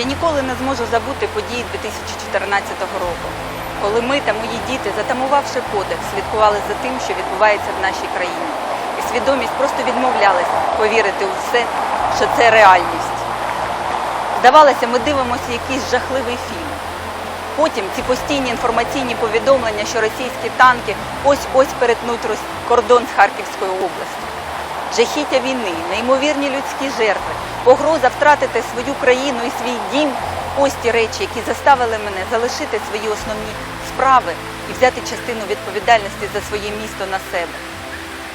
Я ніколи не зможу забути події 2014 року, коли ми та мої діти, затамувавши подих, слідкували за тим, що відбувається в нашій країні. І свідомість просто відмовлялась повірити у все, що це реальність. Здавалося, ми дивимося якийсь жахливий фільм. Потім ці постійні інформаційні повідомлення, що російські танки ось-ось перетнуть кордон з Харківською областю. Жахіття війни, неймовірні людські жертви, погроза втратити свою країну і свій дім ось ті речі, які заставили мене залишити свої основні справи і взяти частину відповідальності за своє місто на себе.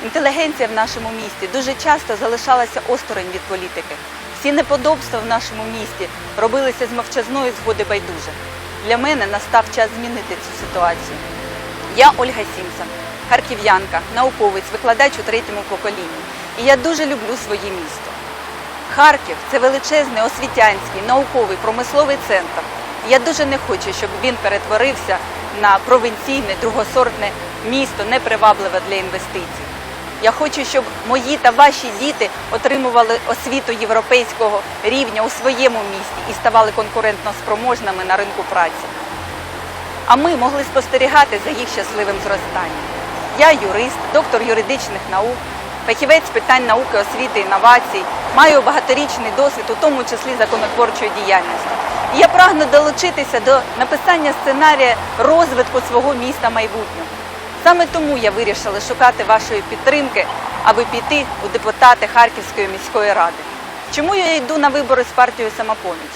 Інтелігенція в нашому місті дуже часто залишалася осторонь від політики. Всі неподобства в нашому місті робилися з мовчазної згоди байдуже. Для мене настав час змінити цю ситуацію. Я Ольга Сімсон, харків'янка, науковець, викладач у третьому поколінні. І я дуже люблю своє місто. Харків це величезний освітянський, науковий, промисловий центр. Я дуже не хочу, щоб він перетворився на провінційне, другосортне місто, непривабливе для інвестицій. Я хочу, щоб мої та ваші діти отримували освіту європейського рівня у своєму місті і ставали конкурентно спроможними на ринку праці. А ми могли спостерігати за їх щасливим зростанням. Я юрист, доктор юридичних наук, фахівець з питань науки, освіти, інновацій, маю багаторічний досвід, у тому числі законотворчої діяльності. І я прагну долучитися до написання сценарія розвитку свого міста майбутнього. Саме тому я вирішила шукати вашої підтримки, аби піти у депутати Харківської міської ради. Чому я йду на вибори з партією Самопоміч?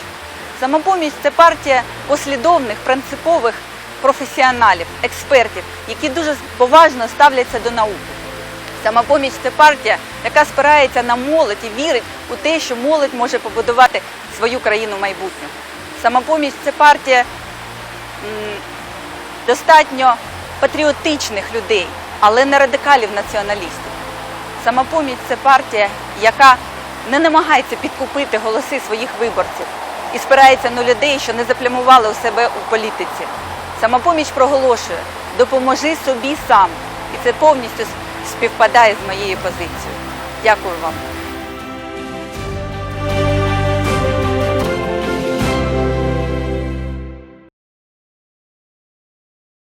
Самопоміч це партія послідовних, принципових професіоналів, експертів, які дуже поважно ставляться до науки. Самопоміч це партія, яка спирається на молодь і вірить у те, що молодь може побудувати свою країну майбутнього. Самопоміч це партія достатньо патріотичних людей, але не радикалів націоналістів. Самопоміч це партія, яка не намагається підкупити голоси своїх виборців і спирається на людей, що не заплямували у себе у політиці. Самопоміч проголошує допоможи собі сам. І це повністю співпадає з моєю позицією. Дякую вам.